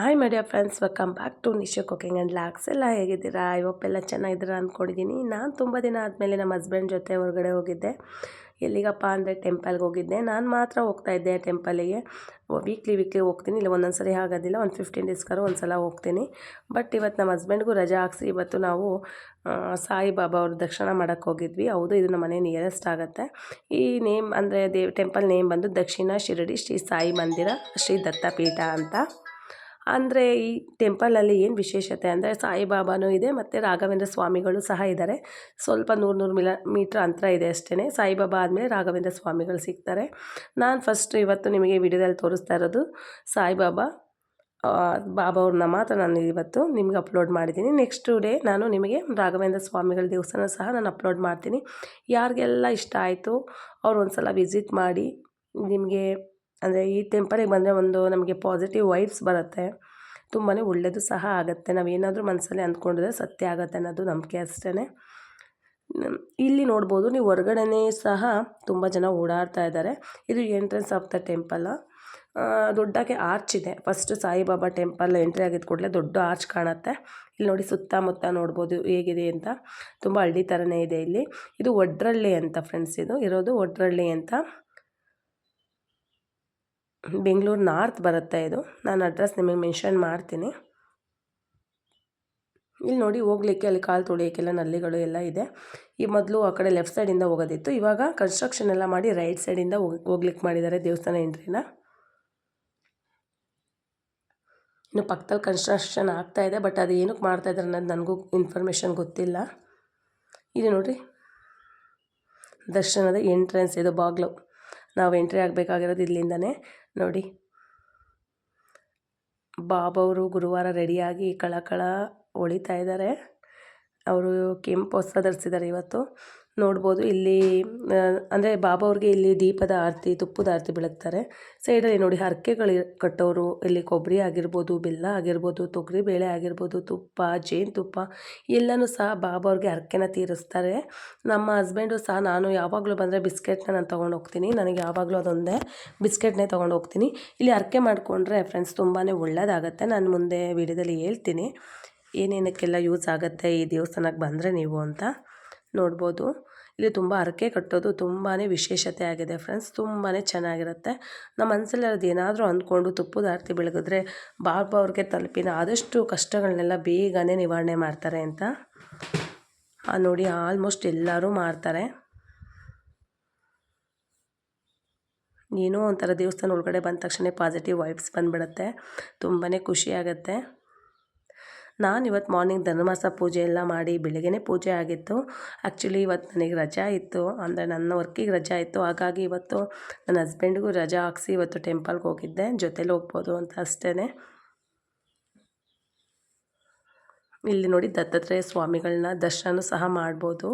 Hi ಮಡಿಯ friends welcome back to Nisha cooking and vlogs ಎಲ್ಲ ಹೇಗಿದ್ದೀರಾ? ಇವಪ್ಪೆಲ್ಲ ಚೆನ್ನಾಗಿದ್ದೀರಾ ಅಂದ್ಕೊಂಡಿದ್ದೀನಿ ನಾನು ತುಂಬ ದಿನ ಆದಮೇಲೆ ನಮ್ಮ ಹಸ್ಬೆಂಡ್ ಜೊತೆ ಹೊರಗಡೆ ಹೋಗಿದ್ದೆ. ಎಲ್ಲಿಗಪ್ಪ ಅಂದರೆ ಟೆಂಪಲ್ಗೆ ಹೋಗಿದ್ದೆ. ನಾನು ಮಾತ್ರ ಹೋಗ್ತಾ ಇದ್ದೆ ಟೆಂಪಲಿಗೆ ವೀಕ್ಲಿ ವೀಕ್ಲಿ ಹೋಗ್ತೀನಿ. ಇಲ್ಲ ಒಂದೊಂದು ಸರಿ ಆಗೋದಿಲ್ಲ ಒಂದು ಫಿಫ್ಟೀನ್ ಡೇಸ್ಗಾರು ಒಂದು ಸಲ ಹೋಗ್ತೀನಿ. ಬಟ್ ಇವತ್ತು ನಮ್ಮ ಹಸ್ಬೆಂಡ್ಗೂ ರಜಾ ಹಾಕ್ಸಿ ಇವತ್ತು ನಾವು ಸಾಯಿಬಾಬಾ ಅವ್ರ ದಕ್ಷಿಣ ಮಾಡೋಕ್ಕೆ ಹೋಗಿದ್ವಿ. ಹೌದು, ಇದು ನಮ್ಮ ಮನೆ ನಿಯರೆಸ್ಟ್ ಆಗುತ್ತೆ. ಈ ನೇಮ್ ಅಂದರೆ ದೇವ್ ಟೆಂಪಲ್ ನೇಮ್ ಬಂದು ದಕ್ಷಿಣ ಶಿರಡಿ ಶ್ರೀ ಸಾಯಿ ಮಂದಿರ, ಶ್ರೀ ದತ್ತಪೀಠ ಅಂತ. ಅಂದರೆ ಈ ಟೆಂಪಲಲ್ಲಿ ಏನು ವಿಶೇಷತೆ ಅಂದರೆ ಸಾಯಿಬಾಬಾನೂ ಇದೆ, ಮತ್ತು ರಾಘವೇಂದ್ರ ಸ್ವಾಮಿಗಳು ಸಹ ಇದ್ದಾರೆ ಸ್ವಲ್ಪ ನೂರು ನೂರು ಮಿಲ, ಮೀಟ್ರ್ ಅಂತರ ಇದೆ ಅಷ್ಟೇ ಸಾಯಿಬಾಬಾ ಆದಮೇಲೆ ರಾಘವೇಂದ್ರ ಸ್ವಾಮಿಗಳು ಸಿಗ್ತಾರೆ. ನಾನು ಫಸ್ಟ್ ಇವತ್ತು ನಿಮಗೆ ವಿಡಿಯೋದಲ್ಲಿ ತೋರಿಸ್ತಾ ಇರೋದು ಸಾಯಿಬಾಬಾ ಬಾಬಾ ಅವ್ರನ್ನ ಮಾತ್ರ ನಾನು ಇವತ್ತು ನಿಮ್ಗೆ ಅಪ್ಲೋಡ್ ಮಾಡಿದ್ದೀನಿ. ನೆಕ್ಸ್ಟ್ ಡೇ ನಾನು ನಿಮಗೆ ರಾಘವೇಂದ್ರ ಸ್ವಾಮಿಗಳ ದೇವಸ್ಥಾನ ಸಹ ನಾನು ಅಪ್ಲೋಡ್ ಮಾಡ್ತೀನಿ. ಯಾರಿಗೆಲ್ಲ ಇಷ್ಟ ಆಯಿತು ಅವ್ರು ಒಂದು ಸಲ ವಿಸಿಟ್ ಮಾಡಿ, ನಿಮಗೆ ಅಂದರೆ ಈ ಟೆಂಪಲಿಗೆ ಬಂದರೆ ಒಂದು ನಮಗೆ ಪಾಸಿಟಿವ್ ವೈಬ್ಸ್ ಬರುತ್ತೆ. ತುಂಬಾ ಒಳ್ಳೆಯದು ಸಹ ಆಗುತ್ತೆ. ನಾವು ಏನಾದರೂ ಮನಸ್ಸಲ್ಲಿ ಅಂದ್ಕೊಂಡಿದ್ರೆ ಸತ್ಯ ಆಗುತ್ತೆ ಅನ್ನೋದು ನಂಬಿಕೆ ಅಷ್ಟೇ ಇಲ್ಲಿ ನೋಡ್ಬೋದು ನೀವು ಹೊರಗಡೆನೇ ಸಹ ತುಂಬ ಜನ ಓಡಾಡ್ತಾ ಇದ್ದಾರೆ. ಇದು ಎಂಟ್ರೆನ್ಸ್ ಆಫ್ ದ ಟೆಂಪಲ್ ದೊಡ್ಡಕ್ಕೆ ಆರ್ಚ್ ಇದೆ. ಫಸ್ಟ್ ಸಾಯಿಬಾಬಾ ಟೆಂಪಲ್ ಎಂಟ್ರಿ ಆಗಿದ ಕೂಡಲೇ ದೊಡ್ಡ ಆರ್ಚ್ ಕಾಣುತ್ತೆ. ಇಲ್ಲಿ ನೋಡಿ ಸುತ್ತಮುತ್ತ ನೋಡ್ಬೋದು ಹೇಗಿದೆ ಅಂತ. ತುಂಬ ಹಳ್ಳಿ ಥರನೇ ಇದೆ ಇಲ್ಲಿ. ಇದು ಒಡ್ರಳ್ಳಿ ಅಂತ ಫ್ರೆಂಡ್ಸ್ ಇದು. ಇರೋದು ಒಡ್ರಳ್ಳಿ ಅಂತ. ಬೆಂಗಳೂರು ನಾರ್ತ್ ಬರುತ್ತೆ ಇದು. ನಾನು ಅಡ್ರೆಸ್ ನಿಮಗೆ ಮೆನ್ಷನ್ ಮಾಡ್ತೀನಿ. ಇಲ್ಲಿ ನೋಡಿ ಹೋಗ್ಲಿಕ್ಕೆ, ಅಲ್ಲಿ ಕಾಲು ತೊಳಿಯೋಕ್ಕೆಲ್ಲ ನಲ್ಲಿಗಳು ಎಲ್ಲ ಇದೆ. ಈ ಮೊದಲು ಆ ಕಡೆ ಲೆಫ್ಟ್ ಸೈಡಿಂದ ಹೋಗೋದಿತ್ತು. ಇವಾಗ ಕನ್ಸ್ಟ್ರಕ್ಷನ್ ಎಲ್ಲ ಮಾಡಿ ರೈಟ್ ಸೈಡಿಂದ ಹೋಗ್, ಹೋಗ್ಲಿಕ್ಕೆ ಮಾಡಿದ್ದಾರೆ ದೇವಸ್ಥಾನ ಎಂಟ್ರಿನ. ಇನ್ನು ಪಕ್ಕದಲ್ಲಿ ಕನ್ಸ್ಟ್ರಕ್ಷನ್ ಆಗ್ತಾ ಇದೆ ಬಟ್ ಅದು ಏನಕ್ಕೆ ಮಾಡ್ತಾ ಇದ್ದಾರೆ ಅನ್ನೋದು ನನಗೂ ಇನ್ಫಾರ್ಮೇಷನ್ ಗೊತ್ತಿಲ್ಲ. ಇದು ನೋಡಿರಿ. ದರ್ಶನದ ಎಂಟ್ರೆನ್ಸ್ ಇದು ಬಾಗಿಲು. ನಾವು ಎಂಟ್ರಿ ಆಗಬೇಕಾಗಿರೋದು ಇಲ್ಲಿಂದನೇ. ನೋಡಿ. ಬಾಬವರು ಗುರುವಾರ ರೆಡಿಯಾಗಿ ಕಳಕಳ ಕಳ ಹೊಳಿತಾ ಇದ್ದಾರೆ. ಅವರು ಕೆಂಪು ಹೊಸ ಧರಿಸಿದ್ದಾರೆ ಇವತ್ತು. ನೋಡ್ಬೋದು. ಇಲ್ಲಿ ಅಂದರೆ ಬಾಬಾ ಅವ್ರಿಗೆ ಇಲ್ಲಿ ದೀಪದ ಆರತಿ, ತುಪ್ಪದ ಆರತಿ ಬೆಳಗ್ತಾರೆ. ಸೈಡಲ್ಲಿ ನೋಡಿ ಹರಕೆಗಳು ಕಟ್ಟೋರು, ಇಲ್ಲಿ ಕೊಬ್ಬರಿ ಆಗಿರ್ಬೋದು, ಬೆಲ್ಲ ಆಗಿರ್ಬೋದು, ತೊಗರಿ ಬೇಳೆ ಆಗಿರ್ಬೋದು, ತುಪ್ಪ ಜೇನುತುಪ್ಪ ಎಲ್ಲನೂ ಸಹ ಬಾಬಾ ಅವ್ರಿಗೆ ಹರಕೆನ ತೀರಿಸ್ತಾರೆ. ನಮ್ಮ ಹಸ್ಬೆಂಡು ಸಹ ನಾನು ಯಾವಾಗಲೂ ಬಂದರೆ ಬಿಸ್ಕೆಟ್ನ ನಾನು ತೊಗೊಂಡು ಹೋಗ್ತೀನಿ. ನನಗೆ ಯಾವಾಗಲೂ ಅದೊಂದೇ ಬಿಸ್ಕೆಟ್ನೇ ತೊಗೊಂಡು ಹೋಗ್ತೀನಿ. ಇಲ್ಲಿ ಹರಕೆ ಮಾಡಿಕೊಂಡ್ರೆ ಫ್ರೆಂಡ್ಸ್ ತುಂಬಾ ಒಳ್ಳೆಯದಾಗತ್ತೆ ನಾನು ಮುಂದೆ ವಿಡಿಯೋದಲ್ಲಿ ಹೇಳ್ತೀನಿ. ಏನೇನಕ್ಕೆಲ್ಲ ಯೂಸ್ ಆಗುತ್ತೆ ಈ ದೇವಸ್ಥಾನಕ್ಕೆ ಬಂದರೆ ನೀವು ಅಂತ. ನೋಡ್ಬೋದು. ಇಲ್ಲಿ ತುಂಬ ಹರಕೆ ಕಟ್ಟೋದು ತುಂಬಾ ವಿಶೇಷತೆ ಆಗಿದೆ ಫ್ರೆಂಡ್ಸ್. ತುಂಬಾ ಚೆನ್ನಾಗಿರುತ್ತೆ. ನಮ್ಮ ಮನಸ್ಸಲ್ಲಿ ಏನಾದರೂ ಅಂದ್ಕೊಂಡು ತುಪ್ಪದ ಆರತಿ ಬೆಳಗಿದ್ರೆ ಬಾಬಾ ಅವ್ರಿಗೆ ತಲುಪಿನ ಆದಷ್ಟು ಕಷ್ಟಗಳನ್ನೆಲ್ಲ ಬೇಗನೆ ನಿವಾರಣೆ ಮಾಡ್ತಾರೆ ಅಂತ. ನೋಡಿ ಆಲ್ಮೋಸ್ಟ್ ಎಲ್ಲರೂ ಮಾಡ್ತಾರೆ ಏನೋ ಒಂಥರ ದೇವಸ್ಥಾನ ಒಳಗಡೆ ಬಂದ ತಕ್ಷಣ ಪಾಸಿಟಿವ್ ವೈಬ್ಸ್ ಬಂದುಬಿಡುತ್ತೆ. ತುಂಬಾ ಖುಷಿಯಾಗತ್ತೆ. ನಾನು ಇವತ್ತು ಮಾರ್ನಿಂಗ್ ಧನುರ್ಮಾಸ ಪೂಜೆ ಎಲ್ಲ ಮಾಡಿ ಬೆಳಗ್ಗೆನೇ ಪೂಜೆ ಆಗಿತ್ತು. ಆ್ಯಕ್ಚುಲಿ ಇವತ್ತು ನನಗೆ ರಜಾ ಇತ್ತು. ಅಂದರೆ ನನ್ನ ವರ್ಕಿಗೆ ರಜಾ ಇತ್ತು. ಹಾಗಾಗಿ ಇವತ್ತು ನನ್ನ ಹಸ್ಬೆಂಡ್ಗೂ ರಜಾ ಹಾಕ್ಸಿ ಇವತ್ತು ಟೆಂಪಲ್ಗೆ ಹೋಗಿದ್ದೆ. ಜೊತೆಲಿ ಹೋಗ್ಬೋದು ಅಂತ ಅಷ್ಟೇ ಇಲ್ಲಿ ನೋಡಿ ದತ್ತಾತ್ರೇಯ ಸ್ವಾಮಿಗಳನ್ನ ದರ್ಶನ ಸಹ ಮಾಡ್ಬೋದು.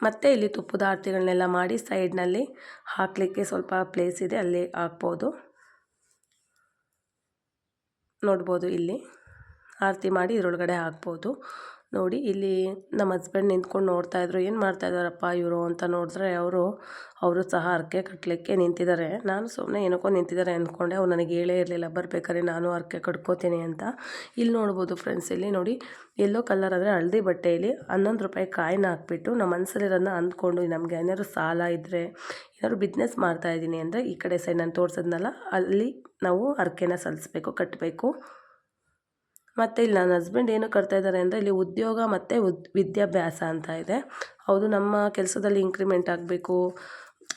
ಮತ್ತು ಇಲ್ಲಿ ತುಪ್ಪದ ಆರತಿಗಳನ್ನೆಲ್ಲ ಮಾಡಿ ಸೈಡ್ನಲ್ಲಿ ಹಾಕಲಿಕ್ಕೆ ಸ್ವಲ್ಪ ಪ್ಲೇಸ್ ಇದೆ. ಅಲ್ಲಿ ಹಾಕ್ಬೋದು. ನೋಡ್ಬೋದು ಇಲ್ಲಿ. ಆರತಿ ಮಾಡಿ ಇದರೊಳಗಡೆ ಹಾಕ್ಬೋದು. ನೋಡಿ, ಇಲ್ಲಿ ನಮ್ಮ ಹಸ್ಬೆಂಡ್ ನಿಂತ್ಕೊಂಡು ನೋಡ್ತಾ ಇದ್ರು. ಏನು ಮಾಡ್ತಾ ಇದ್ದಾರಪ್ಪ ಇವರು ಅಂತ ನೋಡಿದ್ರೆ ಅವರು ಅವರು ಸಹ ಹರಕೆ ಕಟ್ಟಲಿಕ್ಕೆ ನಿಂತಿದ್ದಾರೆ. ನಾನು ಸುಮ್ಮನೆ ಏನಕ್ಕೋ ನಿಂತಿದ್ದಾರೆ ಅಂದ್ಕೊಂಡೆ ಅವ್ರು ನನಗೆ ಹೇಳೇ ಇರಲಿಲ್ಲ. ಬರ್ಬೇಕಾದ್ರೆ ನಾನು ಹರಕೆ ಕಟ್ಕೋತೀನಿ ಅಂತ. ಇಲ್ಲಿ ನೋಡ್ಬೋದು ಫ್ರೆಂಡ್ಸ್ ಇಲ್ಲಿ ನೋಡಿ ಎಲ್ಲೋ ಕಲರ್ ಅಂದರೆ ಹಳದಿ ಬಟ್ಟೆಯಲ್ಲಿ ಹನ್ನೊಂದು ರೂಪಾಯಿ ಕಾಯಿನ ಹಾಕ್ಬಿಟ್ಟು ನಮ್ಮ ಮನಸ್ಸಲ್ಲಿರೋದನ್ನ ಅಂದ್ಕೊಂಡು, ನಮಗೆ ಏನಾದ್ರು ಸಾಲ ಇದ್ದರೆ ಏನಾದ್ರು ಬಿಸ್ನೆಸ್ ಮಾಡ್ತಾಯಿದ್ದೀನಿ ಅಂದರೆ ಈ ಕಡೆ ಸೈಡ್ ನಾನು ತೋರಿಸಿದ್ನಲ್ಲ, ಅಲ್ಲಿ ನಾವು ಹರಕೆನ ಸಲ್ಲಿಸ್ಬೇಕು ಕಟ್ಟಬೇಕು ಮತ್ತು ಇಲ್ಲಿ ನನ್ನ ಹಸ್ಬೆಂಡ್ ಏನು ಕಟ್ತಾ ಇದ್ದಾರೆ ಅಂದರೆ ಇಲ್ಲಿ ಉದ್ಯೋಗ ಮತ್ತು ಉದ್, ವಿದ್ಯಾಭ್ಯಾಸ ಅಂತ ಇದೆ. ಹೌದು, ನಮ್ಮ ಕೆಲಸದಲ್ಲಿ ಇನ್ಕ್ರಿಮೆಂಟ್ ಆಗಬೇಕು.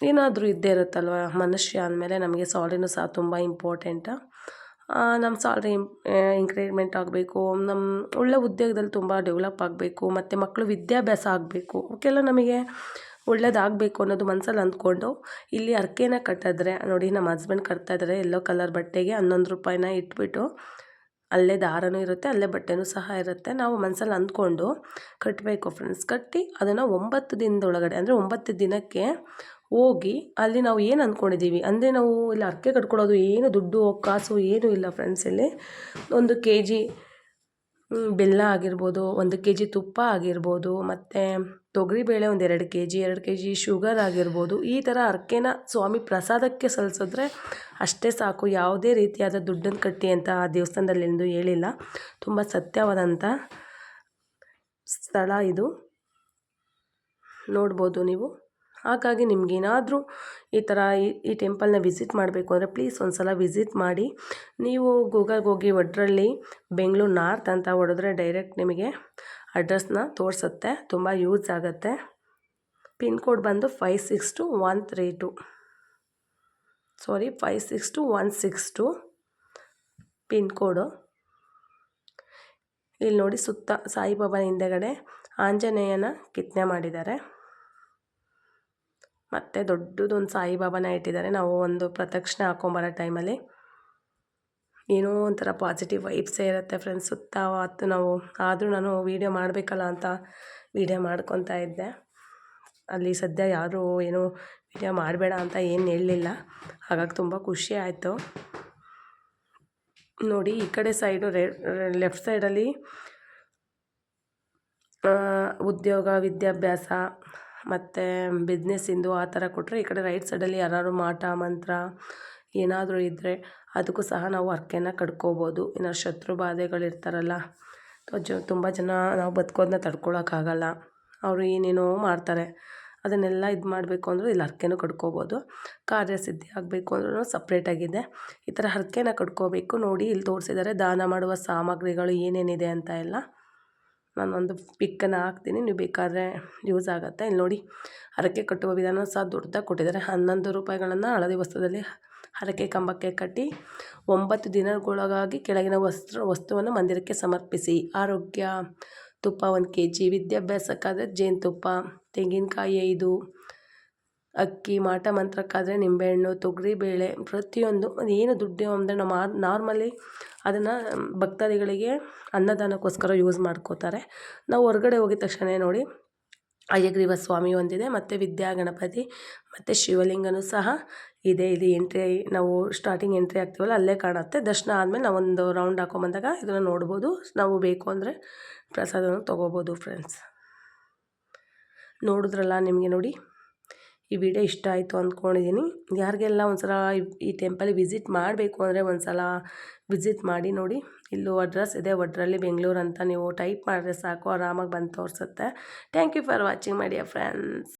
ಏನಾದರೂ ಇದ್ದೇ ಇರುತ್ತಲ್ವ? ಮನುಷ್ಯ ಅಂದಮೇಲೆ ನಮಗೆ ಸ್ಯಾಲ್ರಿನೂ ಸಹ ತುಂಬ ಇಂಪಾರ್ಟೆಂಟ್ ನಮ್ಮ ಸ್ಯಾಲ್ರಿ ಇಂಕ್ರಿಮೆಂಟ್ ಆಗಬೇಕು. ನಮ್ಮ ಒಳ್ಳೆ ಉದ್ಯೋಗದಲ್ಲಿ ತುಂಬ ಡೆವಲಪ್ ಆಗಬೇಕು. ಮತ್ತು ಮಕ್ಕಳು ವಿದ್ಯಾಭ್ಯಾಸ ಆಗಬೇಕು. ಅವಕ್ಕೆಲ್ಲ ನಮಗೆ ಒಳ್ಳೇದಾಗಬೇಕು ಅನ್ನೋದು ಮನಸ್ಸಲ್ಲಿ ಅಂದ್ಕೊಂಡು ಇಲ್ಲಿ ಅರ್ಕೆನ ಕಟ್ಟಿದ್ರೆ, ನೋಡಿ ನಮ್ಮ ಹಸ್ಬೆಂಡ್ ಕಟ್ತಾ ಇದ್ದಾರೆ ಎಲ್ಲೋ ಕಲರ್ ಬಟ್ಟೆಗೆ ಹನ್ನೊಂದು ರೂಪಾಯಿನ ಇಟ್ಬಿಟ್ಟು ಅಲ್ಲೇ ದಾರನೂ ಇರುತ್ತೆ, ಅಲ್ಲೇ ಬಟ್ಟೆನೂ ಸಹ ಇರುತ್ತೆ. ನಾವು ಮನಸ್ಸಲ್ಲಿ ಅಂದ್ಕೊಂಡು ಕಟ್ಟಬೇಕು ಫ್ರೆಂಡ್ಸ್ ಕಟ್ಟಿ ಅದನ್ನು ಒಂಬತ್ತು ದಿನದೊಳಗಡೆ, ಅಂದರೆ ಒಂಬತ್ತು ದಿನಕ್ಕೆ ಹೋಗಿ ಅಲ್ಲಿ ನಾವು ಏನು ಅಂದ್ಕೊಂಡಿದ್ದೀವಿ ಅಂದರೆ ನಾವು ಇಲ್ಲಿ ಹರಕೆ ಕಟ್ಕೊಳ್ಳೋದು ಏನು ದುಡ್ಡು, ಕಾಸು ಏನೂ ಇಲ್ಲ ಫ್ರೆಂಡ್ಸ್ ಇಲ್ಲಿ. ಒಂದು ಕೆ ಜಿ ಬೆಲ್ಲ ಆಗಿರ್ಬೋದು, ಒಂದು ಕೆ ಜಿ ತುಪ್ಪ ಆಗಿರ್ಬೋದು, ಮತ್ತು ತೊಗರಿಬೇಳೆ ಒಂದು ಎರಡು ಕೆ ಜಿ ಎರಡು ಕೆ ಜಿ ಶುಗರ್ ಆಗಿರ್ಬೋದು, ಈ ಥರ ಅರ್ಕೆನ ಸ್ವಾಮಿ ಪ್ರಸಾದಕ್ಕೆ ಸಲ್ಲಿಸಿದ್ರೆ ಅಷ್ಟೇ ಸಾಕು. ಯಾವುದೇ ರೀತಿಯಾದ ದುಡ್ಡನ್ನು ಕಟ್ಟಿ ಅಂತ ಆ ದೇವಸ್ಥಾನದಲ್ಲಿ ಎಂದು ಹೇಳಿಲ್ಲ. ತುಂಬ ಸತ್ಯವಾದಂಥ ಸ್ಥಳ ಇದು. ನೋಡ್ಬೋದು ನೀವು. ಹಾಗಾಗಿ ನಿಮಗೇನಾದರೂ ಈ ಥರ ಈ ಈ ಟೆಂಪಲ್ನ ವಿಸಿಟ್ ಮಾಡಬೇಕು ಅಂದರೆ ಪ್ಲೀಸ್ ಒಂದು ಸಲ ವಿಸಿಟ್ ಮಾಡಿ. ನೀವು ಗೂಗಲ್ಗೆ ಹೋಗಿ ಒಡ್ರಳ್ಳಿ ಬೆಂಗಳೂರು ನಾರ್ತ್ ಅಂತ ಹೊಡೆದ್ರೆ ಡೈರೆಕ್ಟ್ ನಿಮಗೆ ಅಡ್ರೆಸ್ನ ತೋರಿಸುತ್ತೆ. ತುಂಬ ಯೂಸ್ ಆಗುತ್ತೆ. ಪಿನ್ ಕೋಡ್ ಬಂದು five six two one three two. Sorry, five six two one six two pin code. ಇಲ್ಲಿ ನೋಡಿ ಸುತ್ತ ಸಾಯಿಬಾಬಾ ಹಿಂದೆಗಡೆ ಆಂಜನೇಯನ ಕಿತ್ತನೆ ಮಾಡಿದ್ದಾರೆ. ಮತ್ತು ದೊಡ್ಡದೊಂದು ಸಾಯಿಬಾಬಾನ ಇಟ್ಟಿದ್ದಾರೆ. ನಾವು ಒಂದು ಪ್ರದಕ್ಷಿಣೆ ಹಾಕೊಂಬರೋ ಟೈಮಲ್ಲಿ. ಏನೋ ಒಂಥರ ಪಾಸಿಟಿವ್ ವೈಬ್ಸೇ ಇರುತ್ತೆ ಫ್ರೆಂಡ್ಸ್ ಸುತ್ತ ಆತು ನಾವು, ಆದರೂ ನಾನು ವೀಡಿಯೋ ಮಾಡಬೇಕಲ್ಲ ಅಂತ ವೀಡಿಯೋ ಮಾಡ್ಕೊತಾ ಇದ್ದೆ. ಅಲ್ಲಿ ಸದ್ಯ ಯಾರೂ ಏನೂ ವೀಡಿಯೋ ಮಾಡಬೇಡ ಅಂತ ಏನು ಹೇಳಲಿಲ್ಲ. ಹಾಗಾಗಿ ತುಂಬ ಖುಷಿ ಆಯಿತು. ನೋಡಿ, ಈ ಕಡೆ ಸೈಡು ಲೆಫ್ಟ್ ಸೈಡಲ್ಲಿ ಉದ್ಯೋಗ, ವಿದ್ಯಾಭ್ಯಾಸ ಮತ್ತು ಬಿಸ್ನೆಸ್ಸಿಂದು ಆ ಥರ ಕೊಟ್ಟರೆ ಈ ಕಡೆ ರೈಟ್ ಸೈಡಲ್ಲಿ ಯಾರು ಮಾಟ, ಮಂತ್ರ ಏನಾದರೂ ಇದ್ದರೆ ಅದಕ್ಕೂ ಸಹ ನಾವು ಹರ್ಕೆನ ಕಟ್ಕೋಬೋದು ಇನ್ನು ಶತ್ರು ಬಾಧೆಗಳಿರ್ತಾರಲ್ಲ ಜ ತುಂಬ ಜನ ನಾವು ಬದುಕೋದನ್ನ ತಡ್ಕೊಳಕ್ಕಾಗಲ್ಲ. ಅವರು ಏನೇನೋ ಮಾಡ್ತಾರೆ, ಅದನ್ನೆಲ್ಲ ಇದು ಮಾಡಬೇಕು ಅಂದರೂ ಇಲ್ಲಿ ಹರ್ಕೆನೂ ಕಟ್ಕೋಬೋದು ಕಾರ್ಯಸಿದ್ಧಿ ಆಗಬೇಕು ಅಂದ್ರೂ ಸಪ್ರೇಟಾಗಿದೆ ಈ ಥರ ಹರಕೆನ ಕಟ್ಕೋಬೇಕು ನೋಡಿ ಇಲ್ಲಿ ತೋರಿಸಿದ್ದಾರೆ ದಾನ ಮಾಡುವ ಸಾಮಗ್ರಿಗಳು ಏನೇನಿದೆ ಅಂತ ಎಲ್ಲ. ನಾನೊಂದು ಪಿಕ್ಕನ್ನು ಹಾಕ್ತೀನಿ, ನೀವು ಬೇಕಾದರೆ ಯೂಸ್ ಆಗುತ್ತೆ. ಇಲ್ಲಿ ನೋಡಿ, ಹರಕೆ ಕಟ್ಟುವ ವಿಧಾನ ಸಹ ದೊಡ್ಡದಾಗಿ ಕೊಟ್ಟಿದ್ದಾರೆ. ಹನ್ನೊಂದು ರೂಪಾಯಿಗಳನ್ನು ಹಳದಿ ವಸ್ತ್ರದಲ್ಲಿ ಹರಕೆ ಕಂಬಕ್ಕೆ ಕಟ್ಟಿ, ಒಂಬತ್ತು ದಿನಗಳೊಳಗಾಗಿ ಕೆಳಗಿನ ವಸ್ತ್ರ, ವಸ್ತುವನ್ನು ಮಂದಿರಕ್ಕೆ ಸಮರ್ಪಿಸಿ. ಆರೋಗ್ಯ ತುಪ್ಪ ಒಂದು ಕೆ ಜಿ ವಿದ್ಯಾಭ್ಯಾಸಕ್ಕಾದರೆ ಜೇನುತುಪ್ಪ ತೆಂಗಿನಕಾಯಿ ಐದು ಅಕ್ಕಿ, ಮಾಟ ಮಂತ್ರಕ್ಕಾದರೆ ನಿಂಬೆಹಣ್ಣು ತೊಗರಿಬೇಳೆ ಪ್ರತಿಯೊಂದು. ಏನು ದುಡ್ಡು ಅಂದರೆ ನಮ್ಮ ನಾರ್ಮಲಿ ಅದನ್ನು ಭಕ್ತಾದಿಗಳಿಗೆ ಅನ್ನದಾನಕ್ಕೋಸ್ಕರ ಯೂಸ್ ಮಾಡ್ಕೋತಾರೆ. ನಾವು ಹೊರ್ಗಡೆ ಹೋಗಿದ ತಕ್ಷಣ ನೋಡಿ, ಅಯ್ಯಗ್ರೀವ ಸ್ವಾಮಿ ಒಂದಿದೆ, ಮತ್ತು ವಿದ್ಯಾ, ಗಣಪತಿ, ಮತ್ತು ಶಿವಲಿಂಗನೂ ಸಹ ಇದೆ. ಇದು ಎಂಟ್ರಿ, ನಾವು ಸ್ಟಾರ್ಟಿಂಗ್ ಎಂಟ್ರಿ ಆಗ್ತೀವಲ್ಲ, ಅಲ್ಲೇ ಕಾಣುತ್ತೆ. ದರ್ಶನ ಆದಮೇಲೆ ನಾವೊಂದು ರೌಂಡ್ ಹಾಕೊಂಬಂದಾಗ ಇದನ್ನು ನೋಡ್ಬೋದು. ನಾವು ಬೇಕು ಅಂದರೆ ಪ್ರಸಾದವನ್ನು ತೊಗೋಬೋದು ಫ್ರೆಂಡ್ಸ್ ನೋಡಿದ್ರಲ್ಲ ನಿಮಗೆ ನೋಡಿ. ಈ ವಿಡಿಯೋ ಇಷ್ಟ ಆಯಿತು ಅಂದ್ಕೊಂಡಿದ್ದೀನಿ ಯಾರಿಗೆಲ್ಲ ಒಂದು ಸಲ ಈ ಟೆಂಪಲ್ ವಿಸಿಟ್ ಮಾಡಬೇಕು ಅಂದರೆ ಒಂದು ಸಲ ವಿಸಿಟ್ ಮಾಡಿ ನೋಡಿ. ಇಲ್ಲೂ ಅಡ್ರೆಸ್ ಇದೆ ಒಡ್ರಲ್ಲಿ ಬೆಂಗಳೂರು ಅಂತ ನೀವು ಟೈಪ್ ಮಾಡಿದ್ರೆ ಸಾಕು, ಆರಾಮಾಗಿ ಬಂದು ತೋರಿಸುತ್ತೆ. Thank you for watching my dear friends